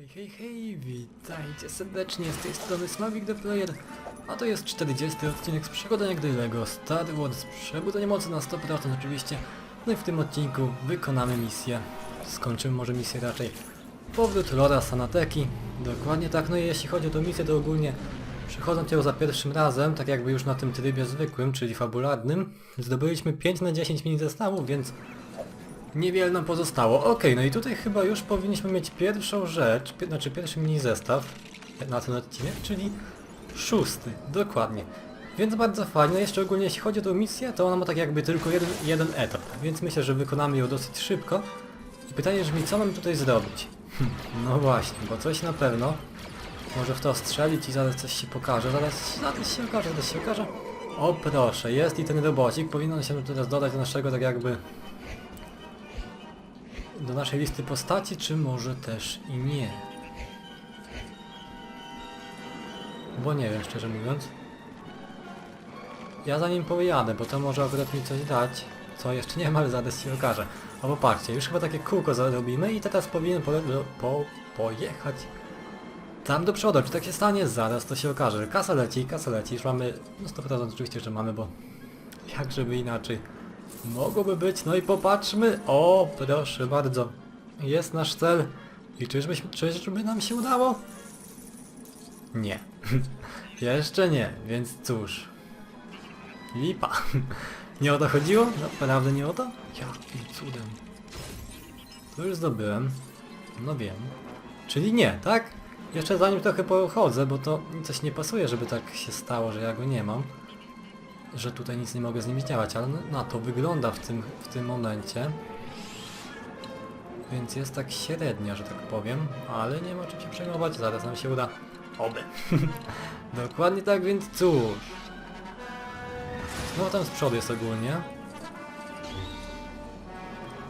Hej, hej, hej, witajcie serdecznie, z tej strony Smawik the Player, a to jest 40 odcinek z przygodzenia gry LEGO Star Wars Przebudzenie mocy na 100% oczywiście, no i w tym odcinku wykonamy misję, skończymy może misję raczej, powrót Lora Sanateki, dokładnie tak, no i jeśli chodzi o tę misję to ogólnie przechodząc ją za pierwszym razem, tak jakby już na tym trybie zwykłym, czyli fabularnym, zdobyliśmy 5 na 10 mini zestawów, więc Niewiele nam pozostało. Okej, no i tutaj chyba już powinniśmy mieć pierwszą rzecz, pi- znaczy pierwszy mini zestaw na ten odcinek, czyli szósty, dokładnie. Więc bardzo fajnie, jeszcze ogólnie jeśli chodzi o tę misję, to ona ma tak jakby tylko jeden, jeden etap, więc myślę, że wykonamy ją dosyć szybko. I pytanie brzmi, co mamy tutaj zrobić? Hm, no właśnie, bo coś na pewno może w to strzelić i zaraz coś się pokaże, zaraz, zaraz się okaże, zaraz się okaże. O proszę, jest i ten robocik, powinien się teraz dodać do naszego tak jakby do naszej listy postaci, czy może też i nie? Bo nie wiem, szczerze mówiąc. Ja za nim pojadę, bo to może akurat mi coś dać, co jeszcze nie ma, ale zaraz się okaże. O, popatrzcie, już chyba takie kółko zarobimy i teraz powinien pole po pojechać tam do przodu. Czy tak się stanie? Zaraz to się okaże. Kasa leci, kasa leci, już mamy, no 100% oczywiście, że mamy, bo jak żeby inaczej. Mogłoby być, no i popatrzmy. O, proszę bardzo. Jest nasz cel. I czyżby, czyżby nam się udało? Nie. Jeszcze nie, więc cóż. Lipa. nie o to chodziło? Naprawdę nie o to? Jakim cudem. To już zdobyłem. No wiem. Czyli nie, tak? Jeszcze zanim trochę pochodzę, bo to coś nie pasuje, żeby tak się stało, że ja go nie mam że tutaj nic nie mogę z nimi działać, ale na to wygląda w tym, w tym momencie. Więc jest tak średnio, że tak powiem, ale nie ma czym się przejmować, zaraz nam się uda. Oby. Dokładnie tak, więc cóż. No tam z przodu jest ogólnie.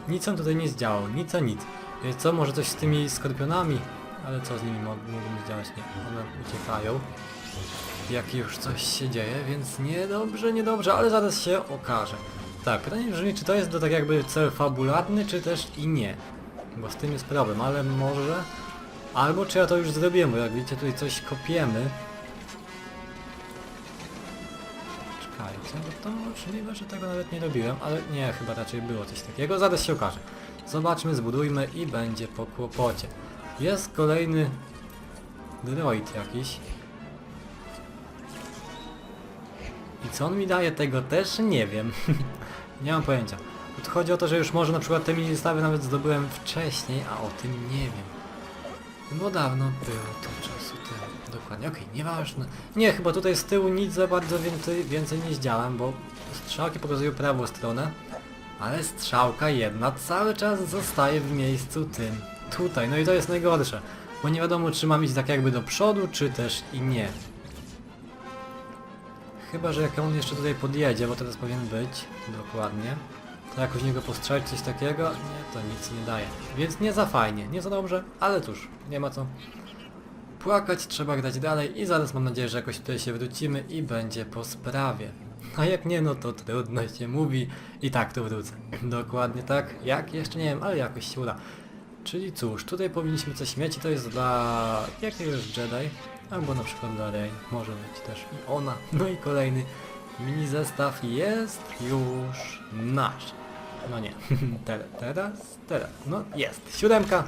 Nic on tutaj nie zdziałał, nic a nic. Więc co, może coś z tymi skorpionami? Ale co z nimi mogą zdziałać? Nie, one uciekają jak już coś się dzieje, więc niedobrze, niedobrze, ale zaraz się okaże. Tak, pytanie brzmi, czy to jest do tak jakby cel fabularny, czy też i nie. Bo z tym jest problem, ale może... Albo czy ja to już zrobiłem, bo jak widzicie tutaj coś kopiemy. Czekajcie, bo to możliwe, że tego nawet nie robiłem, ale nie, chyba raczej było coś takiego, zaraz się okaże. Zobaczmy, zbudujmy i będzie po kłopocie. Jest kolejny droid jakiś. Co on mi daje, tego też nie wiem. nie mam pojęcia. Tu chodzi o to, że już może na przykład te mini zestawy nawet zdobyłem wcześniej, a o tym nie wiem. Bo dawno było to czasu temu. Dokładnie, okej, nieważne. Nie, chyba tutaj z tyłu nic za bardzo więcej, więcej nie zdziałam, bo strzałki pokazują prawą stronę, ale strzałka jedna cały czas zostaje w miejscu tym. Tutaj, no i to jest najgorsze. Bo nie wiadomo, czy mam iść tak jakby do przodu, czy też i nie. Chyba, że jak on jeszcze tutaj podjedzie, bo teraz powinien być, dokładnie, to jakoś niego postrzelić coś takiego, nie, to nic nie daje. Więc nie za fajnie, nie za dobrze, ale cóż, nie ma co płakać, trzeba grać dalej i zaraz mam nadzieję, że jakoś tutaj się wrócimy i będzie po sprawie. A jak nie, no to trudno się mówi i tak tu wrócę. Dokładnie tak, jak? Jeszcze nie wiem, ale jakoś się uda. Czyli cóż, tutaj powinniśmy coś mieć i to jest dla jakiegoś Jedi, albo na przykład dla Rey, może być też i ona. No i kolejny mini zestaw jest już nasz. No nie, teraz, teraz, teraz, no jest, siódemka,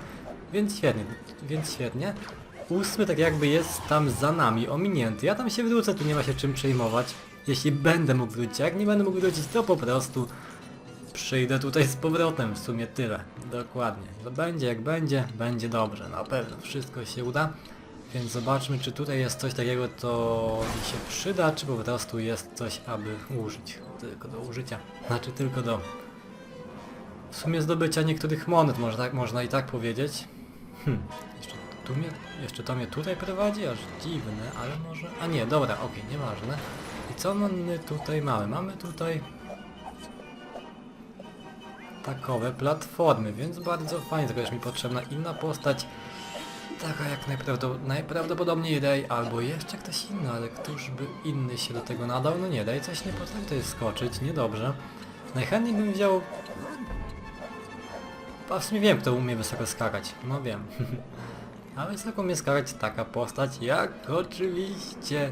więc świetnie, więc świetnie. Ósmy tak jakby jest tam za nami, ominięty. Ja tam się wrócę, tu nie ma się czym przejmować. Jeśli będę mógł wrócić, jak nie będę mógł wrócić, to po prostu przyjdę tutaj z powrotem, w sumie tyle. Dokładnie. To będzie jak będzie, będzie dobrze, na pewno wszystko się uda. Więc zobaczmy, czy tutaj jest coś takiego, co mi się przyda, czy po prostu jest coś, aby użyć. Tylko do użycia. Znaczy tylko do... W sumie zdobycia niektórych monet, można, tak, można i tak powiedzieć. Hm, jeszcze, tu mnie, jeszcze to mnie tutaj prowadzi? Aż dziwne, ale może... A nie, dobra, okej, nieważne. I co mamy tutaj mamy? Mamy tutaj takowe platformy, więc bardzo fajnie, tylko jest mi potrzebna inna postać, taka jak najprawdopodobniej, Ray albo jeszcze ktoś inny, ale któż by inny się do tego nadał? No nie, Ray coś nie potrafi tutaj skoczyć, niedobrze. Najchętniej bym wziął... A w sumie wiem, kto umie wysoko skakać, no wiem. A wysoką jest skakać taka postać jak oczywiście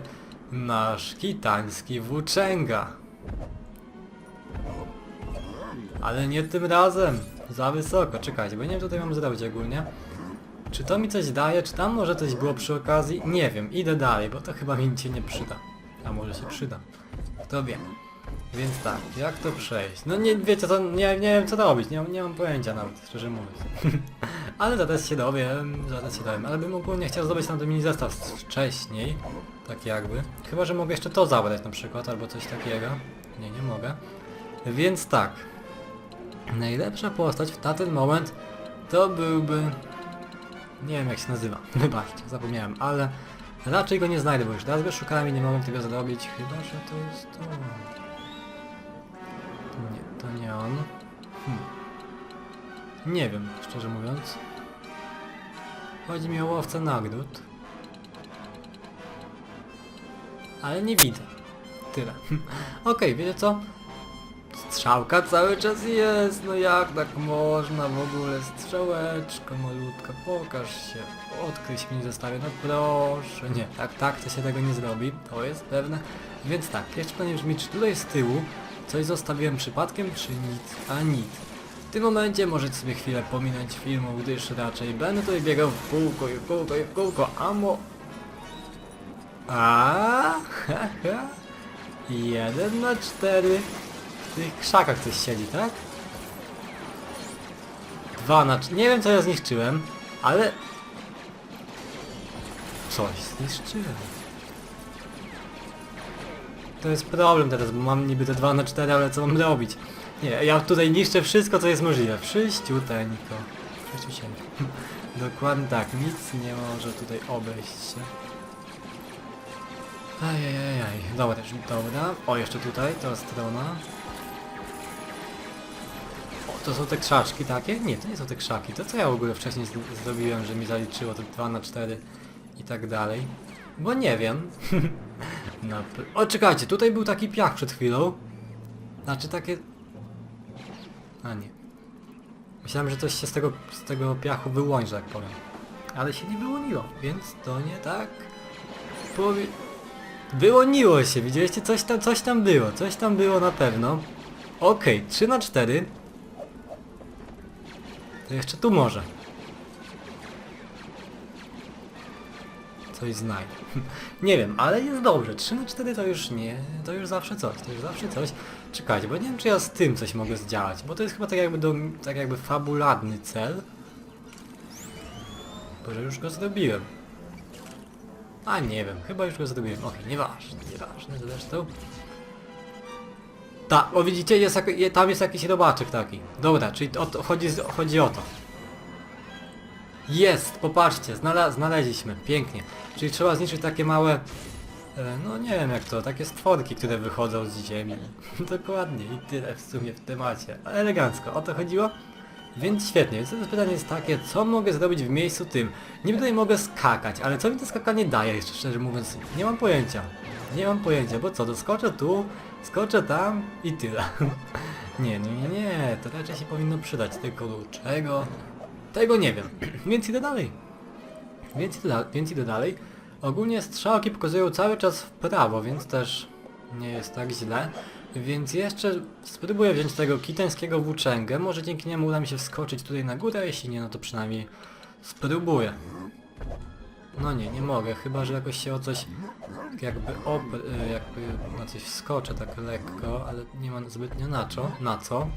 nasz kitański włóczęga. Ale nie tym razem. Za wysoko. Czekajcie, bo nie wiem co tutaj mam zrobić ogólnie. Czy to mi coś daje? Czy tam może coś było przy okazji? Nie wiem. Idę dalej, bo to chyba mi nic się nie przyda. A może się przyda. Kto wie. Więc tak, jak to przejść? No nie wiecie co, nie, nie wiem co robić, nie, nie mam pojęcia nawet, szczerze mówiąc. ale zaraz się dowiem, zaraz się dowiem, ale bym ogólnie chciał zdobyć tam ten mini zestaw wcześniej, tak jakby. Chyba, że mogę jeszcze to zabrać na przykład, albo coś takiego. Nie, nie mogę. Więc tak. Najlepsza postać na ten moment to byłby... Nie wiem jak się nazywa, wybaczcie, zapomniałem, ale raczej go nie znajdę, bo już raz go szukałem i nie mogłem tego zrobić, chyba, że to jest to... Nie, to nie on. Hmm. Nie wiem, szczerze mówiąc. Chodzi mi o łowcę nagród. Ale nie widzę. Tyle. Okej, wiecie co? Strzałka cały czas jest, no jak tak można w ogóle? Strzałeczka malutka, pokaż się, odkryć mi zostawię, no proszę, nie, tak, tak to się tego nie zrobi, to jest pewne. Więc tak, jeszcze pytanie brzmi, czy tutaj z tyłu coś zostawiłem przypadkiem, czy nic, a nic. W tym momencie możecie sobie chwilę pominąć filmu, gdyż raczej będę tutaj biegał w kółko i w kółko i w kółko. A, ha, ha. Jeden na cztery. W tych krzakach coś siedzi, tak? Dwa na Nie wiem co ja zniszczyłem, ale... Coś zniszczyłem. To jest problem teraz, bo mam niby te 2 na 4, ale co mam robić? Nie, ja tutaj niszczę wszystko co jest możliwe. Wszyściuteńko. Wszyściuteńko. Dokładnie tak, nic nie może tutaj obejść się. Ajajajaj, dobra, dobra. O, jeszcze tutaj, ta strona. To są te krzaczki takie? Nie, to nie są te krzaki. To co ja w ogóle wcześniej zrobiłem, że mi zaliczyło to 2 na 4 i tak dalej. Bo nie wiem. P- o, czekajcie, tutaj był taki piach przed chwilą. Znaczy takie... A nie. Myślałem, że coś się z tego, z tego piachu wyłoni, że tak powiem. Ale się nie wyłoniło, więc to nie tak. Powie... Wyłoniło się, widzieliście? Coś tam, coś tam było, coś tam było na pewno. Okej, 3 na 4. To jeszcze tu może. Coś znajdę. nie wiem, ale jest dobrze. 3 na 4 to już nie, to już zawsze coś, to już zawsze coś. Czekajcie, bo nie wiem czy ja z tym coś mogę zdziałać, bo to jest chyba tak jakby do, tak jakby fabularny cel. Bo że już go zrobiłem. A nie wiem, chyba już go zrobiłem. Okej, nieważne, nieważne zresztą. Tak, o widzicie, jest, tam jest jakiś robaczek taki. Dobra, czyli o to, chodzi, chodzi o to. Jest, popatrzcie, znaleźliśmy, pięknie. Czyli trzeba zniszczyć takie małe, e, no nie wiem jak to, takie stworki, które wychodzą z ziemi. Dokładnie i tyle w sumie w temacie. Elegancko, o to chodziło? Więc świetnie, więc teraz pytanie jest takie, co mogę zrobić w miejscu tym? Niby tutaj mogę skakać, ale co mi to skakanie daje, jeszcze szczerze mówiąc, nie mam pojęcia. Nie mam pojęcia, bo co, doskoczę tu, skoczę tam i tyle. nie, nie, nie, nie, to raczej się powinno przydać, tylko do czego? Tego nie wiem, więc idę dalej. Więc idę, więc idę dalej. Ogólnie strzałki pokazują cały czas w prawo, więc też nie jest tak źle. Więc jeszcze spróbuję wziąć tego kitańskiego włóczęgę. Może dzięki niemu uda mi się wskoczyć tutaj na górę, jeśli nie, no to przynajmniej spróbuję. No nie, nie mogę, chyba że jakoś się o coś jakby op, y, jakby na coś wskoczę tak lekko, ale nie ma zbytnio na co. Na co?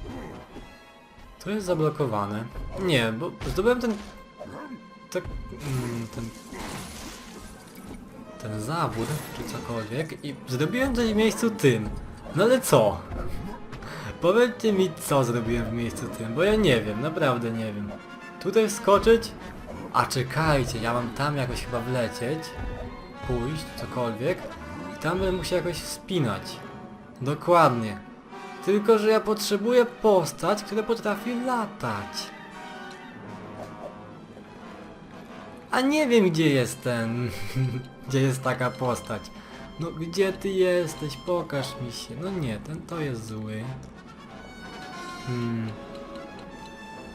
To jest zablokowane. Nie, bo zdobyłem ten... Tak, mm, ten... Ten zawód, czy cokolwiek i zrobiłem coś w miejscu tym. No ale co? Powiedzcie mi co zrobiłem w miejscu tym, bo ja nie wiem, naprawdę nie wiem. Tutaj wskoczyć? A czekajcie, ja mam tam jakoś chyba wlecieć, pójść, cokolwiek i tam będę musiał jakoś wspinać. Dokładnie. Tylko, że ja potrzebuję postać, która potrafi latać. A nie wiem gdzie jest ten... gdzie jest taka postać. No gdzie ty jesteś? Pokaż mi się. No nie, ten to jest zły. Hmm.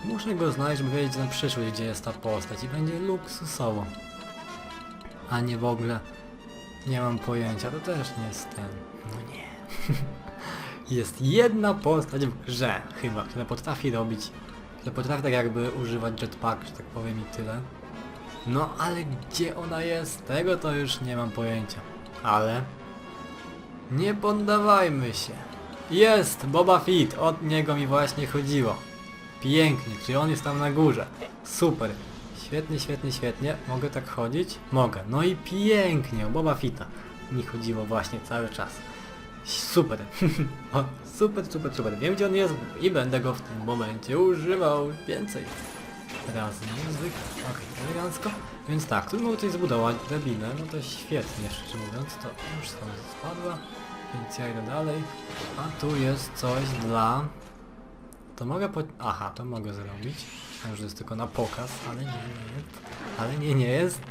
Muszę go znaleźć, żeby wiedzieć na przyszłość, gdzie jest ta postać i będzie luksusowo. A nie w ogóle nie mam pojęcia, to też nie jest ten. No nie. jest jedna postać w grze, chyba, która potrafi robić, która potrafi tak jakby używać jetpack, że tak powiem i tyle. No ale gdzie ona jest? Tego to już nie mam pojęcia. Ale nie poddawajmy się. Jest Boba Fett, od niego mi właśnie chodziło. Pięknie, czy on jest tam na górze. Super. Świetnie, świetnie, świetnie. Mogę tak chodzić? Mogę. No i pięknie, Boba Fetta mi chodziło właśnie cały czas. Super. super, super, super. Wiem gdzie on jest i będę go w tym momencie używał więcej razy. Niezwykle. Okej, elegancko. Więc tak, tu mogę coś zbudować, drabinę, no to świetnie, szczerze mówiąc, to już stąd spadła, więc ja idę dalej. A tu jest coś dla... To mogę po... Aha, to mogę zrobić. Myślałem, że jest tylko na pokaz, ale nie, nie jest. Ale nie, nie jest.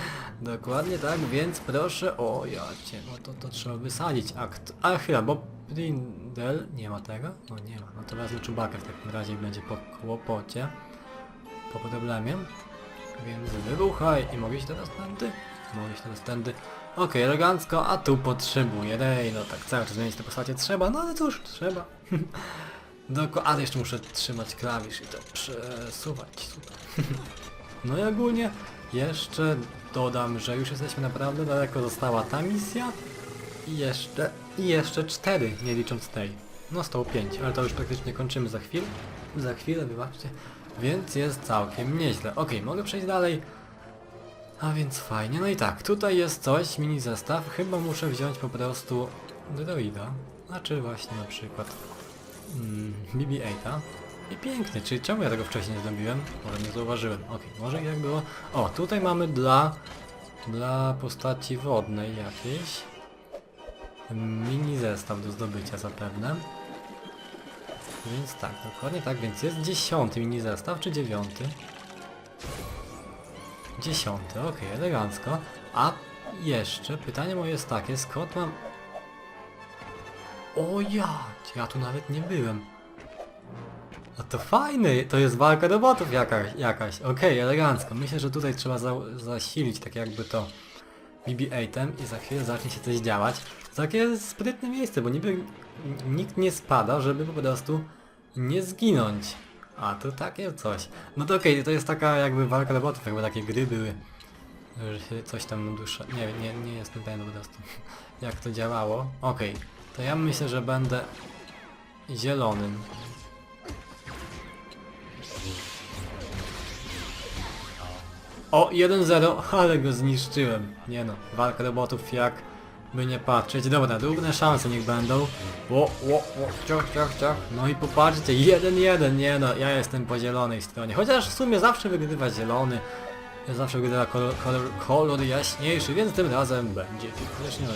Dokładnie tak, więc proszę... O, ja cię, to, to trzeba wysadzić. A, kto... A chwila, bo Brindel... Nie ma tego? No nie ma. No to wezmę czubakę w takim razie będzie po kłopocie. Po problemie. Więc wybuchaj i mogę iść teraz tędy? Mogę iść teraz tędy. Okej, elegancko, a tu potrzebuję. Ej, no tak cały czas zmienić te postacie trzeba, no ale cóż, trzeba. Doko ale jeszcze muszę trzymać klawisz i to przesuwać. No i ogólnie jeszcze dodam, że już jesteśmy naprawdę daleko. Została ta misja i jeszcze, i jeszcze cztery, nie licząc tej. No zostało pięć, ale to już praktycznie kończymy za chwilę. Za chwilę, wybaczcie. Więc jest całkiem nieźle. Okej, mogę przejść dalej. A więc fajnie. No i tak, tutaj jest coś, mini zestaw. Chyba muszę wziąć po prostu droida. Znaczy właśnie na przykład mm, BB-8. I pięknie, czyli czemu ja tego wcześniej nie zrobiłem? Może nie zauważyłem. Okej, może jak było. O, tutaj mamy dla dla postaci wodnej jakiejś mini zestaw do zdobycia zapewne. Więc tak, dokładnie tak, więc jest dziesiąty mini zestaw, czy dziewiąty? Dziesiąty, okej, elegancko. A jeszcze pytanie moje jest takie, skąd mam... O ja, ja tu nawet nie byłem. A to fajny, to jest walka robotów jakaś, jakaś. okej, elegancko. Myślę, że tutaj trzeba za, zasilić tak jakby to BB-8 i za chwilę zacznie się coś działać. Takie sprytne miejsce, bo niby nikt nie spada, żeby po prostu nie zginąć. A to takie coś. No to okej, to jest taka jakby walka robotów, jakby takie gry były. Że coś tam dusza. Nie, nie, nie jestem pewien po prostu jak to działało. Okej, to ja myślę, że będę zielonym. O, 1-0, ale go zniszczyłem. Nie no, walka robotów jak by nie patrzeć. Dobra, równe szanse niech będą. O, o, o, ciach, ciach, ciach. No i popatrzcie, 1-1, nie no, ja jestem po zielonej stronie. Chociaż w sumie zawsze wygrywa zielony. Zawsze wygrywa kolor, kolor, kolor jaśniejszy, więc tym razem będzie. No,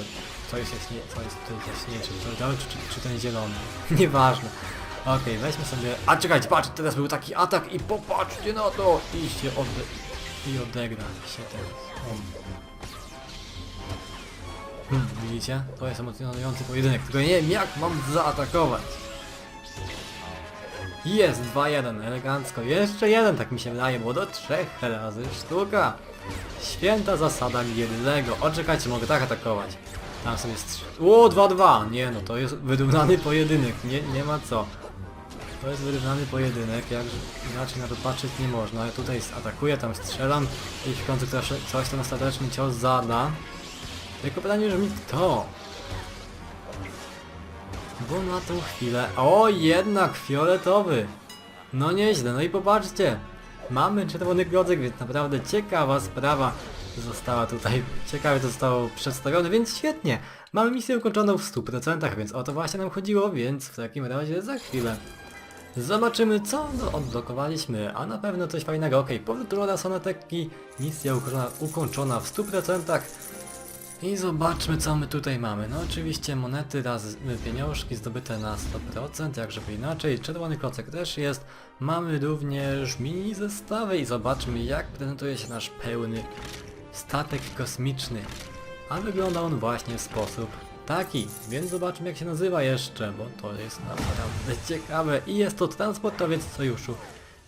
co jest, jaśnie, co jest tutaj jaśniejszy, czy, czy, czy, czy ten zielony. Nieważne. Okej, weźmy sobie... A czekajcie, patrz, teraz był taki atak i popatrzcie na to! I się odde... I odegra się teraz. O. Hmm, widzicie? To jest emocjonujący pojedynek, tylko nie wiem jak mam zaatakować. Jest 2-1, elegancko. Jeszcze jeden, tak mi się wydaje, bo do trzech razy sztuka. Święta zasada jednego. O, czekajcie, mogę tak atakować. Tam sobie strzel... O, 2-2! Nie no, to jest wyrównany pojedynek, nie, nie ma co. To jest wyrównany pojedynek, jak inaczej na to patrzeć nie można. Ja tutaj atakuję, tam strzelam i w końcu ktoś, coś ten ostateczny cios zada. Tylko pytanie brzmi kto? Bo na tą chwilę... O, jednak fioletowy! No nieźle, no i popatrzcie! Mamy czerwony klocek, więc naprawdę ciekawa sprawa została tutaj, ciekawie to zostało przedstawione, więc świetnie! Mamy misję ukończoną w 100%, więc o to właśnie nam chodziło, więc w takim razie za chwilę Zobaczymy co odblokowaliśmy, a na pewno coś fajnego. Ok, powrót Roda Sonateki, misja ukończona, ukończona w 100%. I zobaczmy co my tutaj mamy. No oczywiście monety raz y, pieniążki zdobyte na 100%, jak żeby inaczej. Czerwony klocek też jest. Mamy również mini zestawy i zobaczmy jak prezentuje się nasz pełny statek kosmiczny. A wygląda on właśnie w sposób taki, więc zobaczmy jak się nazywa jeszcze, bo to jest naprawdę ciekawe i jest to transportowiec sojuszu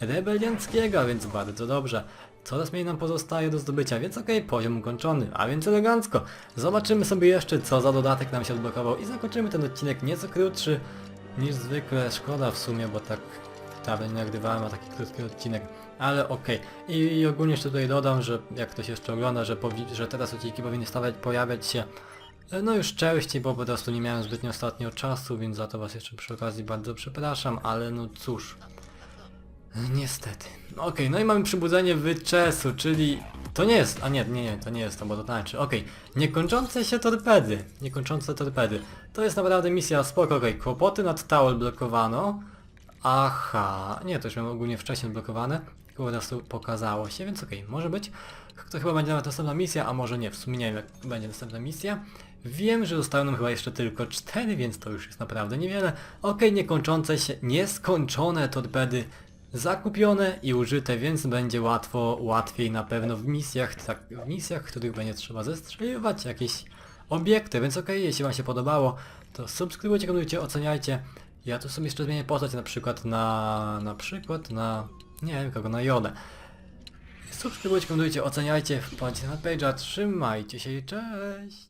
rebelianckiego, więc bardzo dobrze. Coraz mniej nam pozostaje do zdobycia, więc okej, poziom ukończony, a więc elegancko. Zobaczymy sobie jeszcze, co za dodatek nam się odblokował i zakończymy ten odcinek nieco krótszy niż zwykle. Szkoda w sumie, bo tak dawno nie nagrywałem, a taki krótki odcinek, ale okej. I, I ogólnie jeszcze tutaj dodam, że jak ktoś jeszcze ogląda, że, że teraz odcinki powinny stawać, pojawiać się e, no już częściej, bo po prostu nie miałem zbytnio ostatnio czasu, więc za to was jeszcze przy okazji bardzo przepraszam, ale no cóż. Niestety. Okej, no i mamy przybudzenie wyczesu, czyli... To nie jest, a nie, nie, nie, to nie jest to, bo to tańczy. Okej, niekończące się torpedy. Niekończące torpedy. To jest naprawdę misja spoko, okej. Kłopoty nad Tower blokowano. Aha, nie, to już miałem ogólnie wcześniej blokowane. Tylko po prostu pokazało się, więc okej, może być. To chyba będzie nawet następna misja, a może nie, w sumie nie wiem jak będzie następna misja. Wiem, że zostały nam chyba jeszcze tylko cztery, więc to już jest naprawdę niewiele. Okej, niekończące się, nieskończone torpedy zakupione i użyte, więc będzie łatwo, łatwiej na pewno w misjach, tak, w misjach, których będzie trzeba zestrzeliwać jakieś obiekty, więc okej, jeśli wam się podobało, to subskrybujcie, komentujcie, oceniajcie. Ja tu sobie jeszcze zmienię postać na przykład na, na przykład na, nie wiem kogo, na Jodę. Subskrybujcie, komentujcie, oceniajcie, wpadźcie na page'a, trzymajcie się i cześć!